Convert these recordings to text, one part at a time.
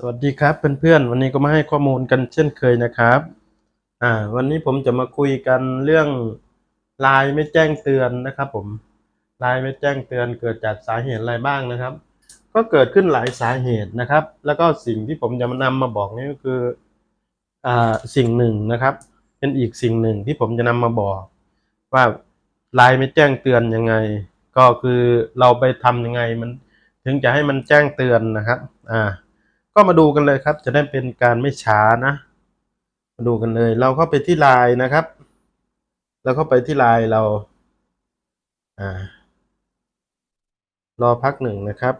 สวัสดีครับเพื่อนๆวันนี้ก็มาให้ข้อมูลกันเช่นเคยนะครับอ่าวันนี้ผมจะมาคุยกันเรื่องลน์ไม่แจ้งเตือนนะครับผมลน์ไม่แจ้งเตือนเกิดจากสาเหตุอะไรบ้างนะครับ ก็เกิดขึ้นหลายสาเหตุนะครับ แล้วก็สิ่งที่ผมจะมานำมาบอกนี่ก็คืออ่าสิ่งหนึ่งนะครับ เป็นอีกสิ่งหนึ่งที่ผมจะนำมาบอก ว่าลน์ไม่แจ้งเตือนยังไง ก็คือเราไปทำยังไงมันถึงจะให้มันแจ้งเตือนนะครับอ่า ก็มาดูกันเลยครับ จะได้เป็นการไม่ช้านะ มาดูกันเลย เราเข้าไปที่ไลน์นะครับ เราเข้าไปที่ไลน์เราอ่ารอพักหนึ่งนะครับ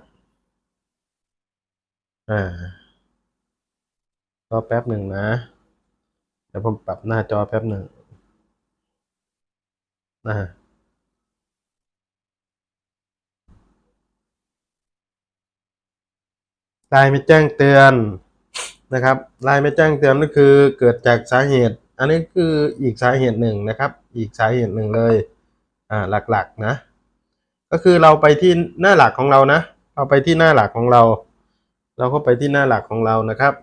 อ่ารอแป๊บหนึ่งนะเดี๋ยวผมปรับหน้าจอแป๊บหนึ่งนะ ไลน์ไม่แจ้งเตือนนะครับไลน์ไม่แจ้งเตือนก็คือเกิดจากสาเหตุ อันนี้คืออีกสาเหตุหนึ่งนะครับ อีกสาเหตุหนึ่งเลยอ่าหลักๆนะ ก็คือเราไปที่หน้าหลักของเรานะ เราไปที่หน้าหลักของเรา เราก็ไปที่หน้าหลักของเรานะครับ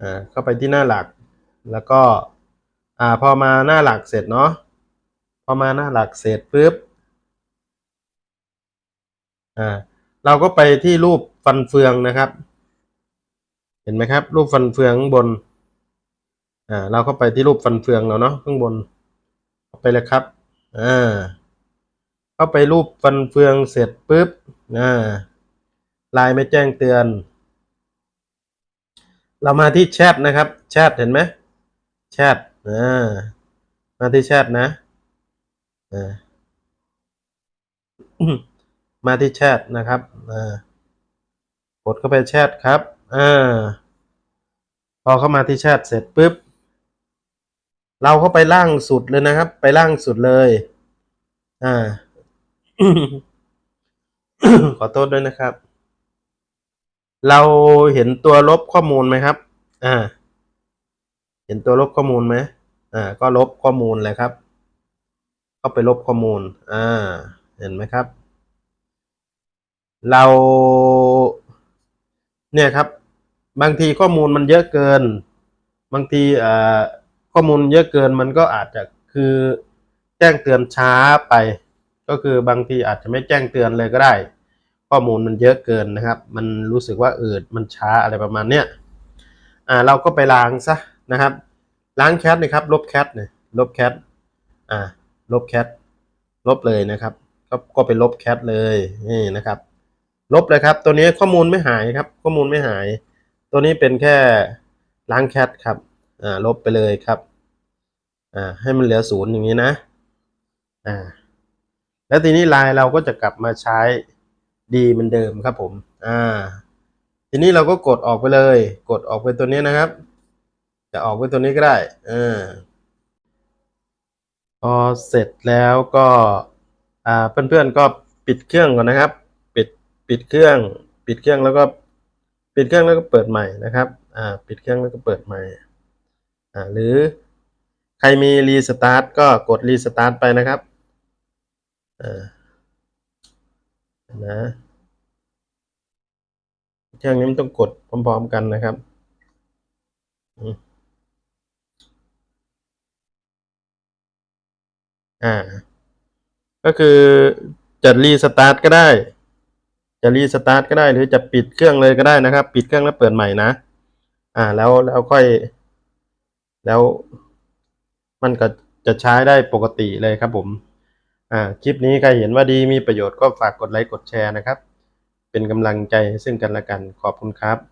อ่าเข้าไปที่หน้าหลักแล้วก็อ่าพอมาหน้าหลักเสร็จเนาะพอมาหน้าหลักเสร็จปุ๊บอ่า เราก็ไปที่รูปฟันเฟืองนะครับ เห็นไหมครับ รูปฟันเฟืองบนอ่าเราก็ไปที่รูปฟันเฟืองเราเนาะข้างบนไปเลยครับอ่าเข้าไปรูปฟันเฟืองเสร็จปุ๊บอ่าไลน์ไม่แจ้งเตือน เรามาที่แชทนะครับ แชทเห็นไหมแชทอ่ามาที่แชทนะอ่า มาที่แชทนะครับกดเข้าไปแชทครับอพอเข้ามาที่แชทเสร็จปุ๊บ เราเข้าไปล่างสุดเลยนะครับ ไปล่างสุดเลย อ่า ขอโทษด้วยนะครับ เราเห็นตัวลบข้อมูลไหมครับ อ่า เห็นตัวลบข้อมูลไหมอ่า ก็ลบข้อมูลเลยครับเข้าไปลบข้อมูล อ่า เห็นไหมครับ เราเนี่ยครับ บางทีข้อมูลมันเยอะเกิน บางทีข้อมูลเยอะเกินมันก็อาจจะคือแจ้งเตือนช้าไป ก็คือบางทีอาจจะไม่แจ้งเตือนเลยก็ได้ ข้อมูลมันเยอะเกินนะครับ มันรู้สึกว่าอืดมันช้าอะไรประมาณเนี้ยอ่าเราก็ไปล้างซะนะครับล้างแคทนะครับ ลบแคทเนี่ยลบแคทอ่าลบแคทลบเลยนะครับ ก็ก็ไปลบแคทเลยนี่นะครับ ลบเลยครับ ตัวนี้ข้อมูลไม่หายครับ ข้อมูลไม่หาย ตัวนี้เป็นแค่ล้างแคทครับอ่าลบไปเลยครับอ่าให้มันเหลือศูนย์อย่างนี้นะอ่าแล้วทีนี้ลน์เราก็จะกลับมาใช้ดีเหมือนเดิมครับผมอ่าทีนี้เราก็กดออกไปเลย กดออกไปตัวนี้นะครับ จะออกไปตัวนี้ก็ได้อ่าพอเสร็จแล้วก็อ่าเพื่อนๆก็ปิดเครื่องก่อนนะครับ ปิดเครื่อง ปิดเครื่องแล้วก็ปิดเครื่องแล้วก็เปิดใหม่นะครับ อ่า ปิดเครื่องแล้วก็เปิดใหม่ อ่า หรือใครมีรีสตาร์ทก็กดรีสตาร์ทไปนะครับ อ่า นะ เครื่องนี้มันต้องกดพร้อมๆกันนะครับอ่า ก็คือจะรีสตาร์ทก็ได้ จะรีสตาร์ทก็ได้หรือจะปิดเครื่องเลยก็ได้นะครับ ปิดเครื่องแล้วเปิดใหม่นะ อ่าแล้วแล้วค่อย แล้ว มันก็จะใช้ได้ปกติเลยครับผม อ่าคลิปนี้ใครเห็นว่าดีมีประโยชน์ก็ฝากกดไลค์กดแชร์นะครับ เป็นกำลังใจให้ซึ่งกันและกันขอบคุณครับ